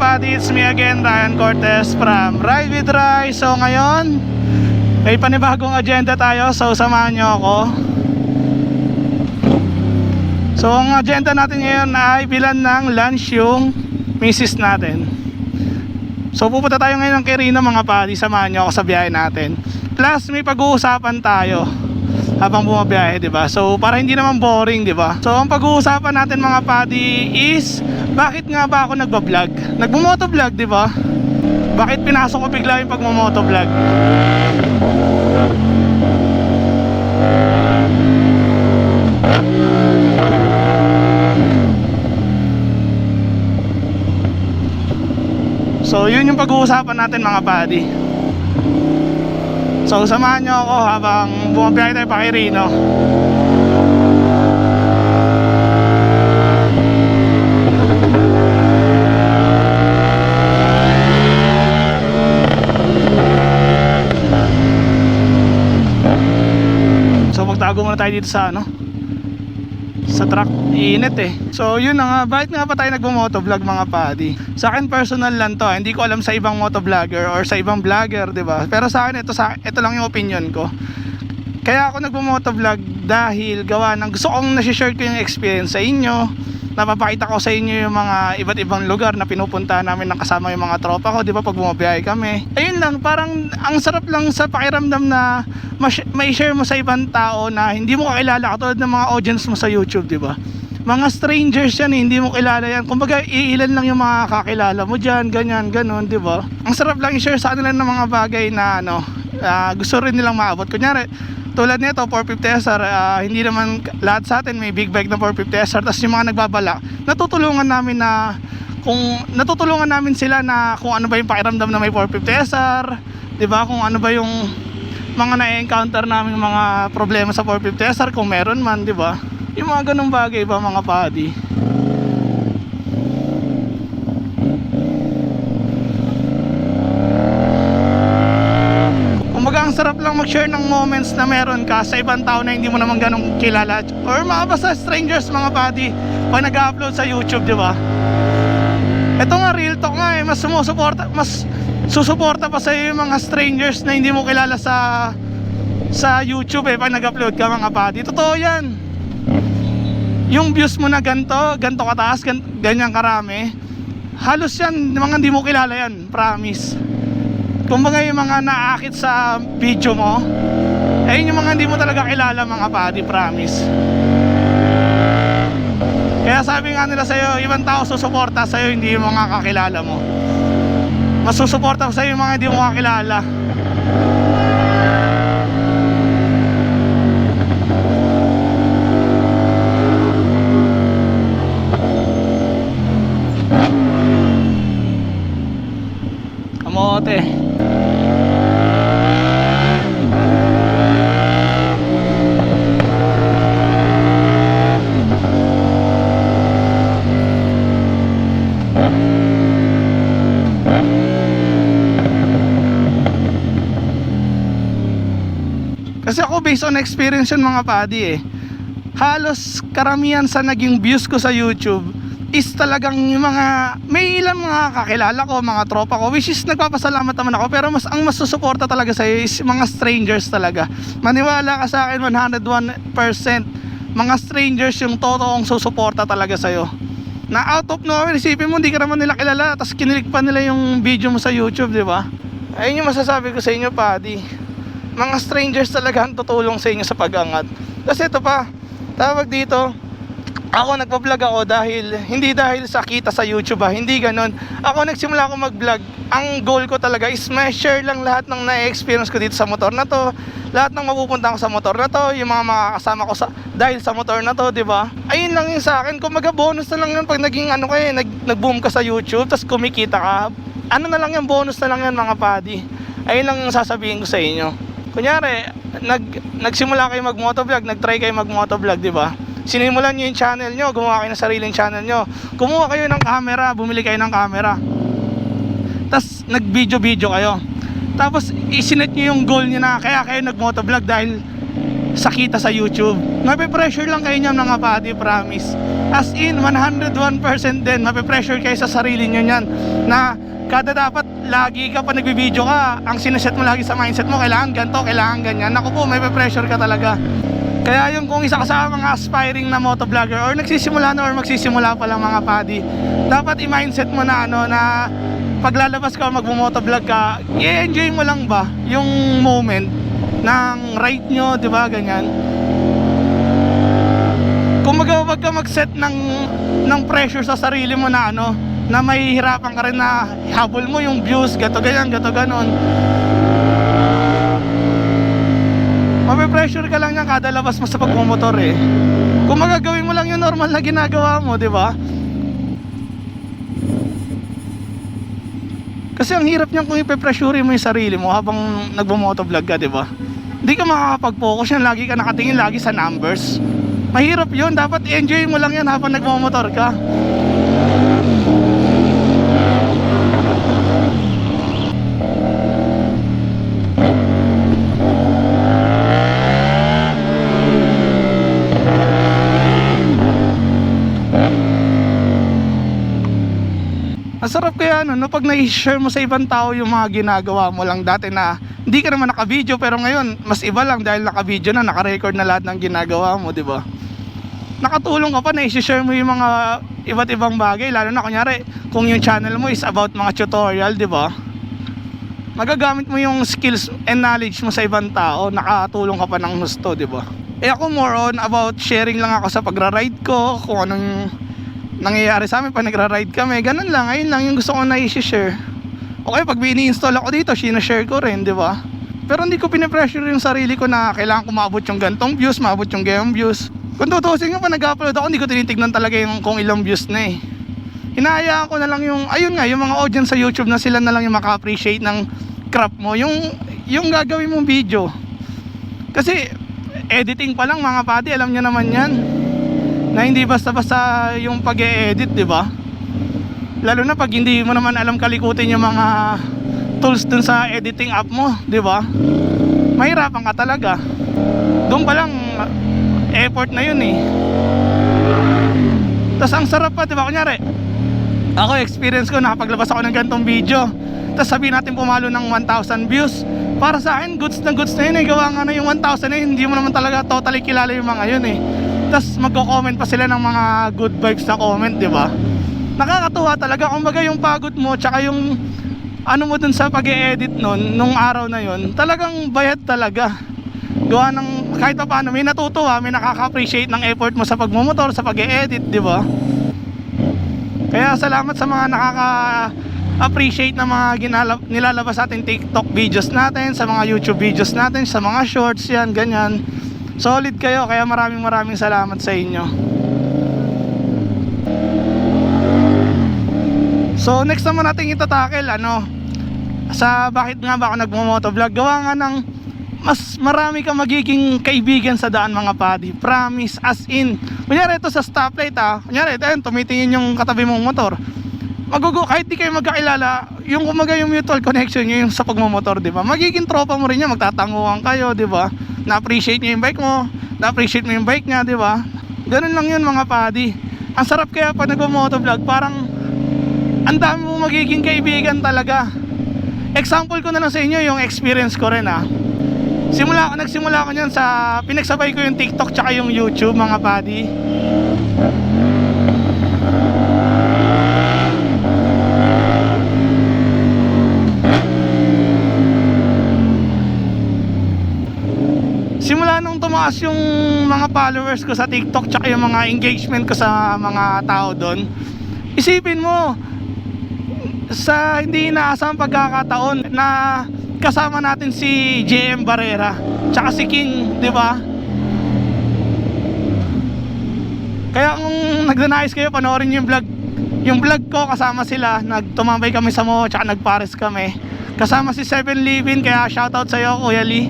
Padi? It's me again, Ryan Cortez from Ride with Rai. So ngayon, may panibagong agenda tayo. So samahan nyo ako. So ang agenda natin ngayon ay bilan ng lunch yung misis natin. So pupunta tayo ngayon ng Quirino mga padi. Samahan nyo ako sa biyahe natin. Plus may pag-uusapan tayo habang bumabiyahe, 'di ba? So para hindi naman boring, 'di ba? So ang pag-uusapan natin mga padi is bakit nga ba ako nagba-vlog? Nagmo-motovlog, 'di ba? Bakit pinasok ko bigla yung pagmo-motovlog? So yun yung pag-uusapan natin mga padi. So samahan nyo ako habang bumabiyahe tayo pa kay Rino. So magtago muna tayo dito sa ano sa truck. Init eh. So yun na nga. Bakit nga pa tayo nagmo-motovlog mga padi? Sa akin personal lang to ah. hindi ko alam sa ibang motovlogger or sa ibang vlogger ba? Pero sa akin ito sa ito lang yung opinion ko. Kaya ako nagmo-motovlog dahil gawa ng gusto kong nasi-share ko yung experience sa inyo napapakita ko sa inyo yung mga iba't ibang lugar na pinupunta namin ng kasama yung mga tropa ko, di ba, pag bumabiyahe kami. Ayun lang, parang ang sarap lang sa pakiramdam na may share mo sa ibang tao na hindi mo kakilala katulad ng mga audience mo sa YouTube, di ba? Mga strangers yan, eh, hindi mo kilala yan. Kumbaga, iilan lang yung mga kakilala mo dyan, ganyan, ganun, di ba? Ang sarap lang i-share sa kanila ng mga bagay na ano, ah, gusto rin nilang maabot. Kunyari, tulad nito 450 SR ah, hindi naman lahat sa atin may big bike na 450 SR tapos yung mga nagbabala natutulungan namin na kung natutulungan namin sila na kung ano ba yung pakiramdam na may 450 SR 'di ba? Kung ano ba yung mga na-encounter namin mga problema sa 450 SR kung meron man 'di ba? Yung mga ganung bagay ba mga padi Kumbaga ang sarap lang mag-share ng moments na meron ka sa ibang tao na hindi mo naman ganong kilala or mga strangers mga buddy pag nag-upload sa YouTube, di ba? Ito nga real talk nga eh, mas sumusuporta, mas susuporta pa sa yung mga strangers na hindi mo kilala sa sa YouTube eh pag nag-upload ka mga buddy. Totoo 'yan. Yung views mo na ganto, ganto kataas, gan, ganyan karami. Halos 'yan, mga hindi mo kilala 'yan, promise kumbaga yung mga naakit sa video mo ayun yung mga hindi mo talaga kilala mga padi promise. Kaya sabi nga nila sa'yo ibang tao susuporta sa'yo hindi yung mga kakilala mo. Mas susuporta sa'yo yung mga hindi mo kakilala. Kamote Kasi ako based on experience yun mga padi eh. Halos karamihan sa naging views ko sa YouTube is talagang yung mga may ilang mga kakilala ko, mga tropa ko which is nagpapasalamat naman ako pero mas ang mas susuporta talaga sa is mga strangers talaga. Maniwala ka sa akin 101% mga strangers yung totoong susuporta talaga sa Na out of nowhere isipin mo hindi ka naman nila kilala tapos kinilig pa nila yung video mo sa YouTube, di ba? Ayun yung masasabi ko sa inyo, Padi mga strangers talaga ang tutulong sa inyo sa pag-angat. Kasi ito pa, tawag dito, ako nagpa-vlog ako dahil, hindi dahil sa kita sa YouTube ha, hindi ganun. Ako nagsimula ako mag-vlog, ang goal ko talaga is ma-share lang lahat ng na-experience ko dito sa motor na to, lahat ng mapupunta ko sa motor na to, yung mga makakasama ko sa, dahil sa motor na to, di ba? Ayun lang yun sa akin, kumaga bonus na lang yun pag naging ano kayo, nag, nag-boom ka sa YouTube, tapos kumikita ka, ano na lang yan, bonus na lang yan mga padi. Ayun lang yung sasabihin ko sa inyo kunyari, nag, nagsimula kayo mag-motovlog, nag-try kayo mag-motovlog, di ba? Sinimulan nyo yung channel nyo, gumawa kayo ng sariling channel nyo. Kumuha kayo ng camera, bumili kayo ng camera. Tapos, nag-video-video kayo. Tapos, isinet nyo yung goal nyo na kaya kayo nag-motovlog dahil sa kita sa YouTube. Mape-pressure lang kayo niyan mga padi, promise. As in, 101% din, mape-pressure kayo sa sarili nyo niyan na kada dapat lagi ka pa nagbibideo ka, ang sineset mo lagi sa mindset mo, kailangan ganto, kailangan ganyan. Naku po, may pressure ka talaga. Kaya yung kung isa ka sa mga aspiring na motovlogger or nagsisimula na or magsisimula pa lang mga padi, dapat i-mindset mo na ano na paglalabas ka magmo-motovlog ka, i-enjoy mo lang ba yung moment ng ride nyo, di ba, ganyan. Kung wag ka mag-set ng, ng pressure sa sarili mo na ano, na mahihirapan ka rin na habol mo yung views, gato ganyan, gato ganon. Mape-pressure ka lang yan kada labas mo sa pagmumotor eh. Kung magagawin mo lang yung normal na ginagawa mo, di ba? Kasi ang hirap niyan kung ipe-pressure mo yung sarili mo habang nagbo-motovlog ka, di ba? Hindi ka makakapag-focus yan, lagi ka nakatingin lagi sa numbers. Mahirap yun, dapat enjoy mo lang yan habang nagmo-motor ka. Ang sarap kaya ano, no, pag na-share mo sa ibang tao yung mga ginagawa mo lang dati na hindi ka naman naka-video pero ngayon mas iba lang dahil naka-video na, naka-record na lahat ng ginagawa mo, di ba? Nakatulong ka pa na i-share mo yung mga iba't ibang bagay lalo na kunyari kung yung channel mo is about mga tutorial, di ba? Magagamit mo yung skills and knowledge mo sa ibang tao, nakatulong ka pa ng gusto, di ba? Eh ako more on about sharing lang ako sa pagra-ride ko, kung anong nangyayari sa amin pag nagra-ride kami. Ganun lang, ayun lang yung gusto ko na i-share. Okay, pag ini-install ako dito, sinashare ko rin, di ba? Pero hindi ko pinipressure yung sarili ko na kailangan ko maabot yung gantong views, maabot yung gayong views. Kung tutusin nga pa nag-upload ako, hindi ko tinitignan talaga yung kung ilang views na eh. Hinahayaan ko na lang yung, ayun nga, yung mga audience sa YouTube na sila na lang yung maka-appreciate ng crap mo, yung, yung gagawin mong video. Kasi, editing pa lang mga pati, alam nyo naman yan na hindi basta-basta yung pag edit di ba? Lalo na pag hindi mo naman alam kalikutin yung mga tools dun sa editing app mo, di ba? Mahirapan ka talaga. Doon pa lang effort na yun eh. Tapos ang sarap pa, di ba? Kunyari, ako experience ko nakapaglabas ako ng ganitong video. Tapos sabihin natin pumalo ng 1,000 views. Para sa akin, goods na goods na yun eh. Gawa nga na yung 1,000 na yun, hindi mo naman talaga totally kilala yung mga yun eh tapos magko-comment pa sila ng mga good vibes na comment, di ba? Nakakatuwa talaga. Kumbaga yung pagod mo, tsaka yung ano mo dun sa pag edit nun, nung araw na yon talagang bayad talaga. Gawa ng kahit pa paano, may natutuwa, may nakaka-appreciate ng effort mo sa pagmumotor, sa pag edit di ba? Kaya salamat sa mga nakaka appreciate na mga ginalab, nilalabas sa ating TikTok videos natin, sa mga YouTube videos natin, sa mga shorts yan, ganyan. Solid kayo kaya maraming maraming salamat sa inyo. So next naman natin itatakel ano sa bakit nga ba ako nagmo-motovlog? Gawa nga ng mas marami ka magiging kaibigan sa daan mga padi. Promise as in. Kunyari ito sa stoplight ah. Kunyari ito yun tumitingin yung katabi mong motor. Magugo kahit di kayo magkakilala yung kumaga yung mutual connection nyo yung sa pagmamotor di ba? Magiging tropa mo rin yan magtatanguhan kayo di ba? Na-appreciate niya yung bike mo, na-appreciate mo yung bike niya, di ba? Ganun lang yun mga padi. Ang sarap kaya pag nagmo-motovlog, parang ang dami mo magiging kaibigan talaga. Example ko na lang sa inyo yung experience ko rin ah. Simula ako, nagsimula ako niyan sa pinagsabay ko yung TikTok tsaka yung YouTube mga padi. simula nung tumaas yung mga followers ko sa TikTok tsaka yung mga engagement ko sa mga tao doon isipin mo sa hindi inaasang pagkakataon na kasama natin si JM Barrera tsaka si King, di ba? Kaya kung nagdanais kayo, panoorin yung vlog yung vlog ko kasama sila nagtumambay kami sa mo tsaka nagpares kami kasama si Seven Living kaya shoutout sa iyo Kuya Lee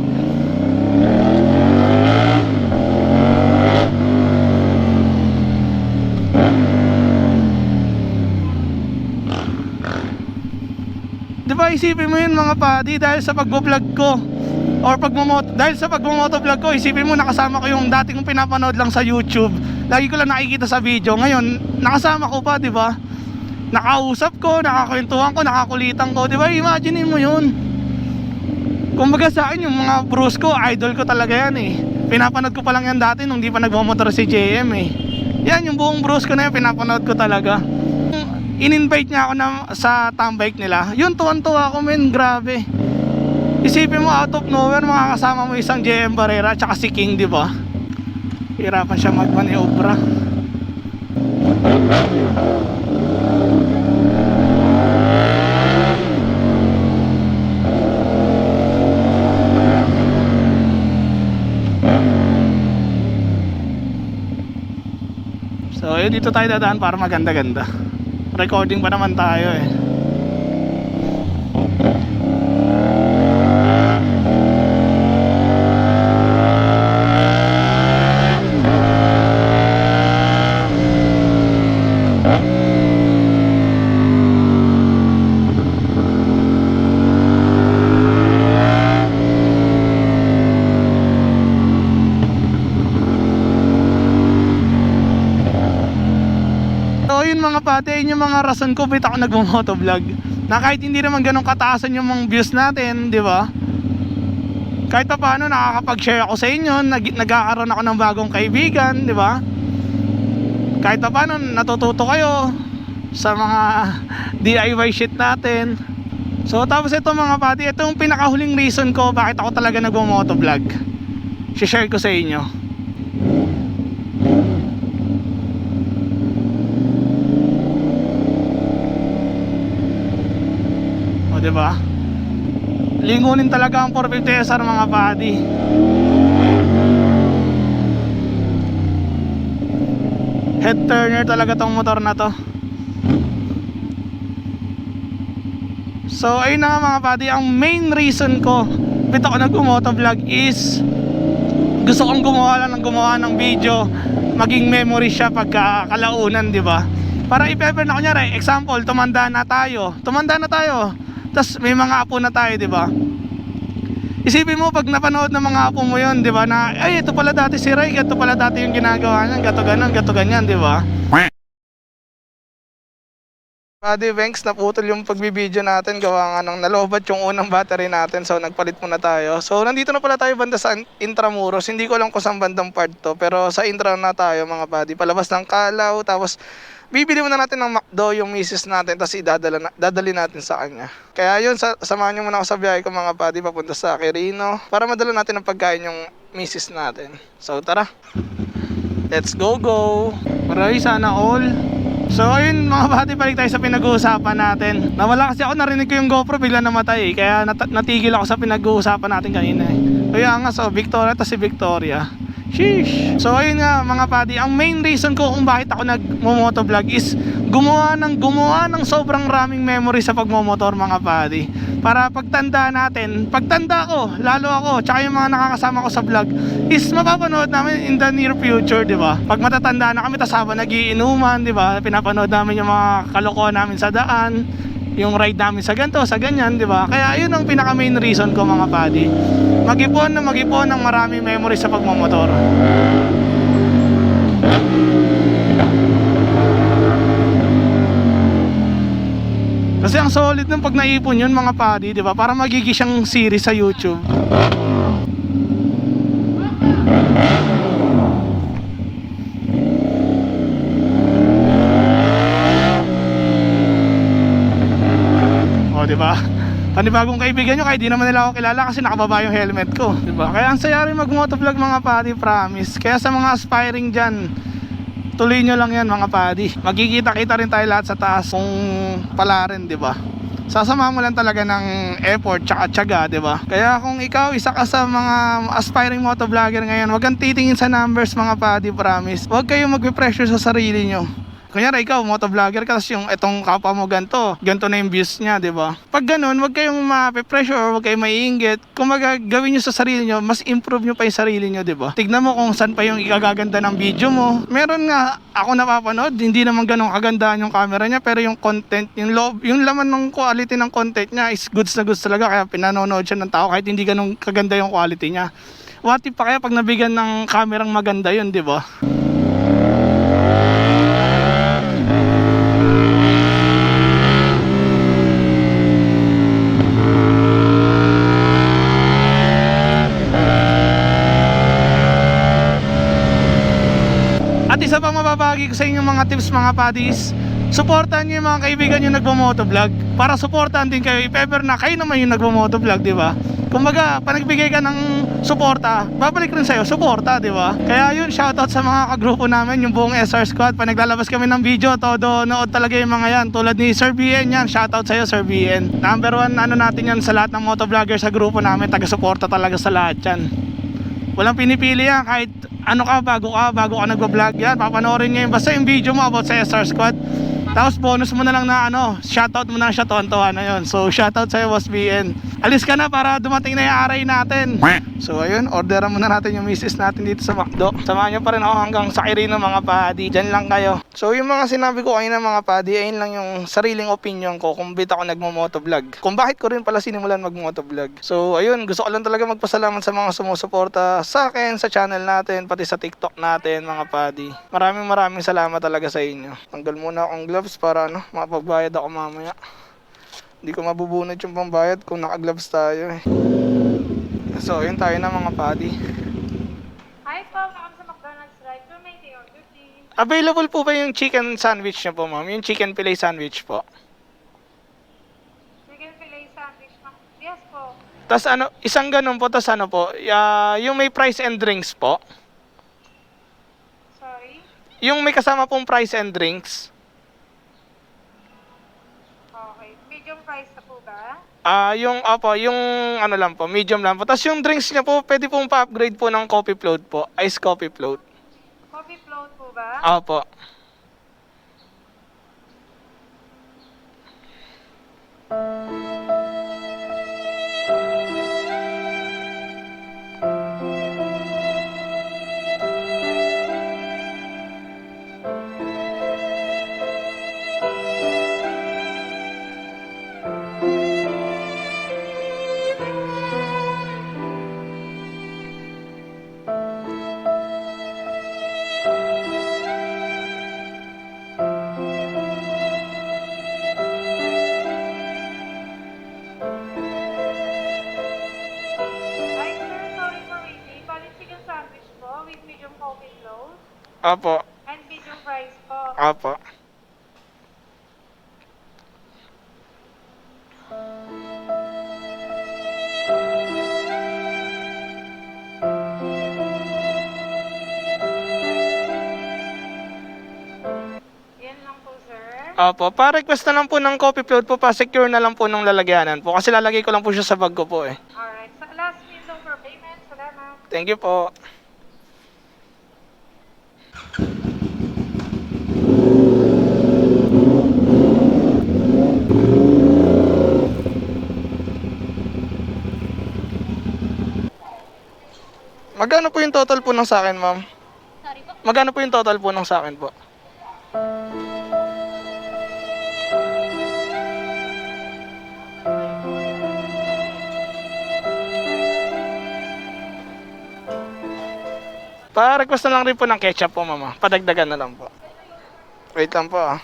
Isipin mo yun mga padi dahil sa pag-vlog ko. Or pagmumoto dahil sa pagmumotovlog ko isipin mo nakasama ko yung dati kong pinapanood lang sa YouTube. Lagi ko lang nakikita sa video. Ngayon nakasama ko pa di ba? Nakausap ko nakakwentuhan ko nakakulitan ko di ba? Imagine mo yun. Kumbaga sa akin yung mga bros ko idol ko talaga yan eh. Pinapanood ko pa lang yan dati nung di pa nagmamotor si JM eh. Yan yung buong bros ko na yan pinapanood ko talaga in-invite niya ako na, sa tambike nila yun tuwan-tuwa ako men grabe Isipin mo out of nowhere makakasama mo isang JM Barrera at si King, di ba? Hirapan siya magmaniobra. So, yun dito tayo dadaan para maganda-ganda. Recording pa naman tayo eh. So pate, yun yung mga rason ko bit ako nagmo-motovlog. Na kahit hindi naman ganun kataasan yung mga views natin, di ba? Kahit pa paano nakakapag-share ako sa inyo, nag nagkakaroon ako ng bagong kaibigan, di ba? Kahit pa paano natututo kayo sa mga DIY shit natin. So tapos ito mga pati, ito yung pinakahuling reason ko bakit ako talaga nagmo-motovlog. share ko sa inyo. Di ba? Lingunin talaga ang 450 SR mga buddy. Head turner talaga tong motor na to. So, ayun na mga buddy, ang main reason ko bit ako nag-motovlog is gusto kong gumawa lang ng gumawa ng video maging memory siya pagka kalaunan, di ba? Para i-pepper na kunyari, example, tumanda na tayo. Tumanda na tayo. Tapos may mga apo na tayo, di ba? Isipin mo pag napanood ng mga apo mo 'yon, 'di ba? Na ay ito pala dati si Ray, ito pala dati yung ginagawa niya, gato ganon, gato ganyan, 'di ba? Buddy Banks, naputol yung pagbibideo natin gawa nga ng nalobat yung unang battery natin so nagpalit muna tayo. So nandito na pala tayo banda sa Intramuros, hindi ko alam kung saan bandang part to pero sa Intra na tayo mga buddy. Palabas ng Kalaw tapos bibili muna natin ng McDo yung misis natin tapos idadala na, dadali natin sa kanya. Kaya yun, sa, samahan nyo muna ako sa biyahe ko mga buddy papunta sa Quirino para madala natin ng pagkain yung misis natin. So tara, let's go go! Maraming sana all. So ayun mga buddy, balik tayo sa pinag-uusapan natin. Nawala kasi ako, narinig ko yung GoPro, bigla namatay eh. Kaya nat- natigil ako sa pinag-uusapan natin kanina eh. Kaya nga, so Victoria, to si Victoria. Sheesh. So ayun nga mga buddy, ang main reason ko kung bakit ako nagmo-motovlog is gumawa ng gumawa ng sobrang raming memory sa pagmomotor mga buddy. Para pagtanda natin, pagtanda ko, lalo ako, tsaka yung mga nakakasama ko sa vlog, is mapapanood namin in the near future, di ba? Pag matatanda na kami, tas habang nagiinuman, di ba? Pinapanood namin yung mga kalokohan namin sa daan, yung ride namin sa ganito, sa ganyan, di ba? Kaya yun ang pinaka main reason ko mga buddy. Mag-ipon na mag-ipon ng maraming memory sa pagmamotor. Kasi ang solid ng pag naipon yun mga buddy, di ba? Para magiging series sa YouTube. Ba? Panibagong kaibigan nyo, kahit di naman nila ako kilala kasi nakababa yung helmet ko. Di ba? Kaya ang saya rin mag-motovlog mga padi, promise. Kaya sa mga aspiring dyan, tuloy nyo lang yan mga padi. Magkikita-kita rin tayo lahat sa taas kung pala rin, di ba? Sasama mo lang talaga ng effort tsaka tiyaga, di ba? Kaya kung ikaw isa ka sa mga aspiring motovlogger ngayon, wag kang titingin sa numbers mga padi, promise. Huwag kayong magpe-pressure sa sarili nyo. Kunyari ikaw, motovlogger ka, tapos yung itong kapwa mo ganito, ganito na yung views niya, di ba? Pag ganun, wag kayong ma-pressure, wag kayong maiinggit. Kung gawin nyo sa sarili nyo, mas improve nyo pa yung sarili nyo, di ba? Tignan mo kung saan pa yung ikagaganda ng video mo. Meron nga ako napapanood, hindi naman ganun kagandaan yung camera niya, pero yung content, yung loob, yung laman ng quality ng content niya is goods na goods talaga, kaya pinanonood siya ng tao kahit hindi ganun kaganda yung quality niya. What if pa kaya pag nabigyan ng kamerang maganda yun, di ba? At isa pa mababagi ko sa inyong mga tips mga paddies, supportan nyo yung mga kaibigan nyo nagpo-motovlog para supportan din kayo if ever na kayo naman yung nagpo-motovlog, di ba? Kumbaga, pag nagbigay ka ng suporta, babalik rin sa'yo, suporta, di ba? Kaya yun, shoutout sa mga kagrupo namin, yung buong SR Squad. Pag naglalabas kami ng video, todo nood talaga yung mga yan. Tulad ni Sir BN yan, shoutout sa'yo, Sir BN. Number one, ano natin yan sa lahat ng motovlogger sa grupo namin, taga-suporta talaga sa lahat yan. Walang pinipili yan. Kahit ano ka bago ka bago ka nagba-vlog yan. Papanoorin niya yung basta yung video mo about sa SR Squad tapos bonus mo na lang na ano shoutout mo na siya tuwan-tuwa na yun. So shoutout sa'yo Boss BN alis ka na para dumating na yung aray natin. So ayun orderan muna natin yung misis natin dito sa McDo. Samahan nyo pa rin ako hanggang sa Kirino mga padi dyan lang kayo. So yung mga sinabi ko kanina mga padi ayun lang yung sariling opinion ko kung bit ako nagmo-motovlog. Kung bakit ko rin pala sinimulan mag-motovlog. So ayun gusto ko lang talaga magpasalamat sa mga sumusuporta sa akin sa channel natin pati sa TikTok natin mga padi maraming maraming salamat talaga sa inyo. Tanggal muna akong gloves para ano makapagbayad ako mamaya hindi ko mabubunot yung pambayad kung naka-gloves tayo eh so ayun tayo na mga padi Hi po, welcome sa McDonald's day order please. available po ba yung chicken sandwich niyo po ma'am yung chicken fillet sandwich po Chicken fillet sandwich. ma'am. Yes po. tas ano isang ganun po tas ano po ah, yung may price and drinks po Sorry. yung may kasama pong price and drinks Okay. Medium price na po ba? Ah, yung opo, yung ano lang po, medium lang po. Tapos yung drinks niya po, pwede pong pa-upgrade po ng coffee float po, ice coffee float. Coffee float po ba? Opo. Hi Opo. and medium fries po. Opo. Yan lang po sir. Opo, pa-request na lang po ng coffee float po, pa-secure na lang po ng lalagyanan po. Kasi lalagay ko lang po siya sa bag ko po eh. Alright. Sa last window for payment. Salamat. Thank you po. Magkano po yung total po ng sa akin, ma'am? Sorry po. Magkano po yung total po ng sa akin po? Pa-request na lang rin po ng ketchup po, mama. Padagdagan na lang po. Wait lang po, ah.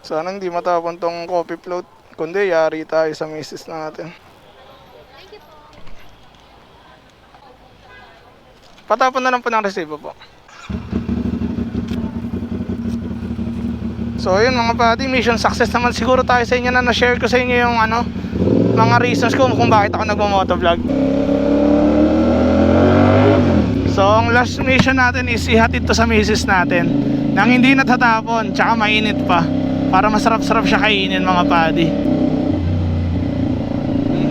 Sana hindi matapon tong coffee float. Kundi, yari tayo sa misis natin. Patapon na lang po ng resibo po. So ayun mga pati, mission success naman siguro tayo sa inyo na na-share ko sa inyo yung ano, mga reasons ko kung bakit ako nagmo-motovlog. So ang last mission natin is ihatid to sa misis natin nang hindi natatapon, tsaka mainit pa para masarap-sarap siya kainin mga padi.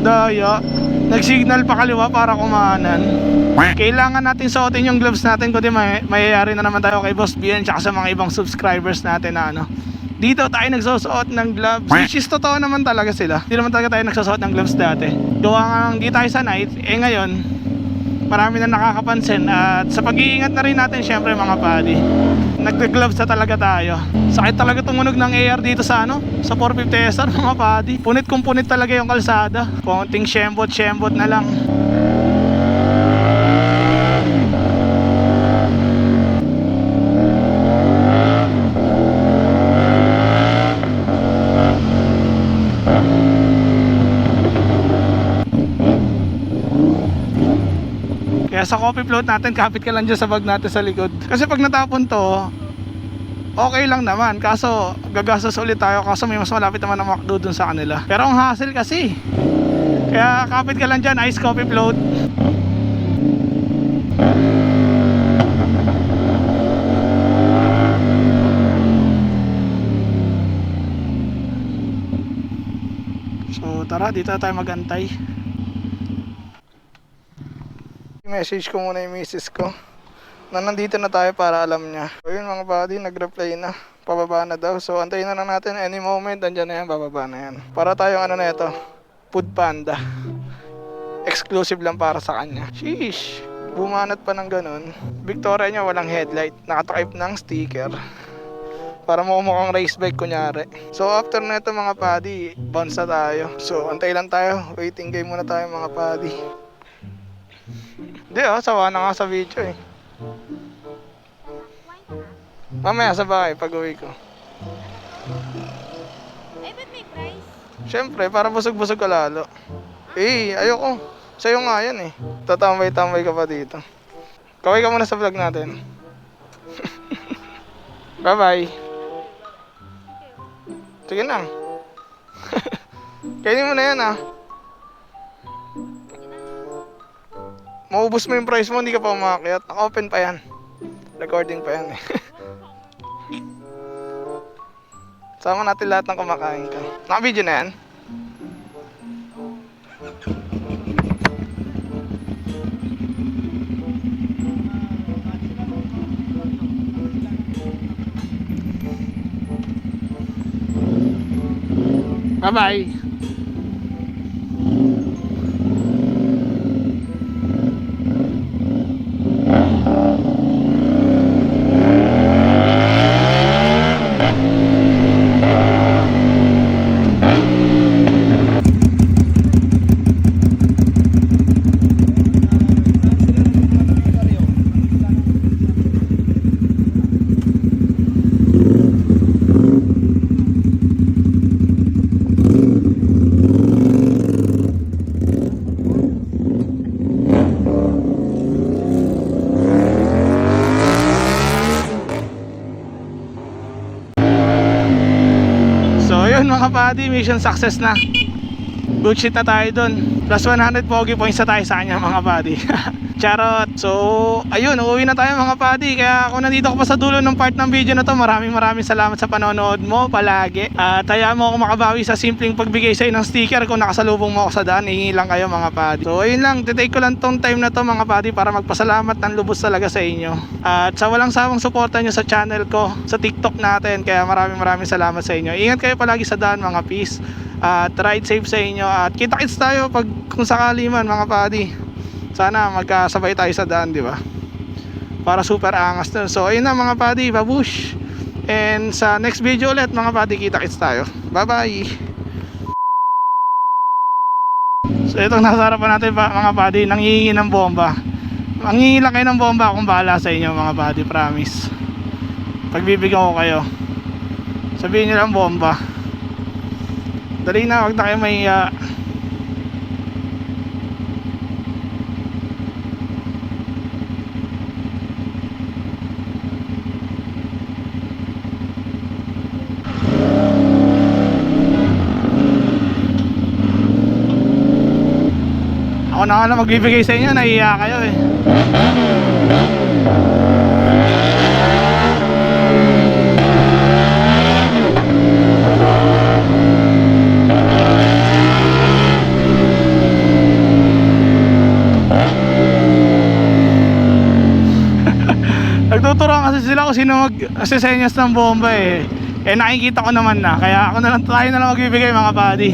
Daya. nagsignal pa kaliwa para kumanan. Kailangan natin suotin yung gloves natin kundi may mayayari na naman tayo kay Boss BN tsaka sa mga ibang subscribers natin na ano. Dito tayo nagsusuot ng gloves. Which is totoo naman talaga sila. Hindi naman talaga tayo nagsusuot ng gloves dati. Gawa nga hindi tayo sanay. Eh ngayon, marami na nakakapansin. At sa pag-iingat na rin natin syempre mga buddy. Nagka-gloves na talaga tayo. Sakit talaga tumunog ng AR dito sa ano, sa 450 SR mga buddy. Punit kung punit talaga yung kalsada. Konting shembot, shembot na lang. Kaya sa coffee float natin, kapit ka lang dyan sa bag natin sa likod. Kasi pag natapon to, okay lang naman. Kaso, gagastos ulit tayo. Kaso may mas malapit naman na McDo dun sa kanila. Pero ang hassle kasi. Kaya kapit ka lang dyan, ice coffee float. So tara, dito tayo magantay. Message ko muna yung misis ko na nandito na tayo para alam niya. So yun mga buddy, nag-reply na. Pababa na daw. So antayin na lang natin any moment. Andyan na yan, bababa na yan. Para tayong ano na ito, food panda. Exclusive lang para sa kanya. Sheesh. Bumanat pa ng ganun. Victoria niya walang headlight. Nakatakip ng sticker. Para mo mukhang race bike kunyari. So after na ito mga buddy, bounce na tayo. So antay lang tayo. Waiting game muna tayo mga buddy. Hindi oh, sawa na nga sa video eh. Mamaya sa bahay pag uwi ko. Eh, ba't may price? Siyempre, para busog-busog ka lalo. Eh, ayoko. Sa'yo nga yan eh. Tatambay-tambay ka pa dito. Kaway ka muna sa vlog natin. Bye-bye. Sige na. Kainin mo na yan ah. Maubos mo yung price mo, hindi ka pa umakyat. Naka-open pa yan. Recording pa yan eh. Sama natin lahat ng kumakain ka. Naka-video na yan? Bye-bye. So yun mga buddy, mission success na. Good shit na tayo dun. Plus 100 pogi points na tayo sa kanya mga buddy. Charot. So, ayun, uuwi na tayo mga buddy. Kaya kung nandito ka pa sa dulo ng part ng video na to, maraming maraming salamat sa panonood mo palagi. At hayaan mo ako makabawi sa simpleng pagbigay sa'yo ng sticker kung nakasalubong mo ako sa daan. Hihingi lang kayo mga buddy. So, ayun lang. Titake ko lang tong time na to mga buddy para magpasalamat ng lubos talaga sa inyo. At sa walang sawang suporta nyo sa channel ko, sa TikTok natin. Kaya maraming maraming salamat sa inyo. Ingat kayo palagi sa daan mga peace. At ride safe sa inyo. At kita-kits tayo pag kung sakali man mga buddy. Sana magkasabay tayo sa daan, di ba? Para super angas nun. So, ayun na mga buddy, babush. And sa next video ulit mga buddy, kita-kits tayo. Bye-bye! So, itong nasa harapan natin ba, mga buddy, nangihingi ng bomba. Mangingi lang kayo ng bomba kung bahala sa inyo mga buddy, promise. Pagbibigyan ko kayo. Sabihin nyo lang bomba. Dali na, wag na kayo mahiya. Ako na nga lang magbibigay sa inyo, nahiya kayo eh. Sino mag-sesenyas ng bomba eh. Eh nakikita ko naman na, kaya ako na lang tayo na lang magbibigay mga buddy.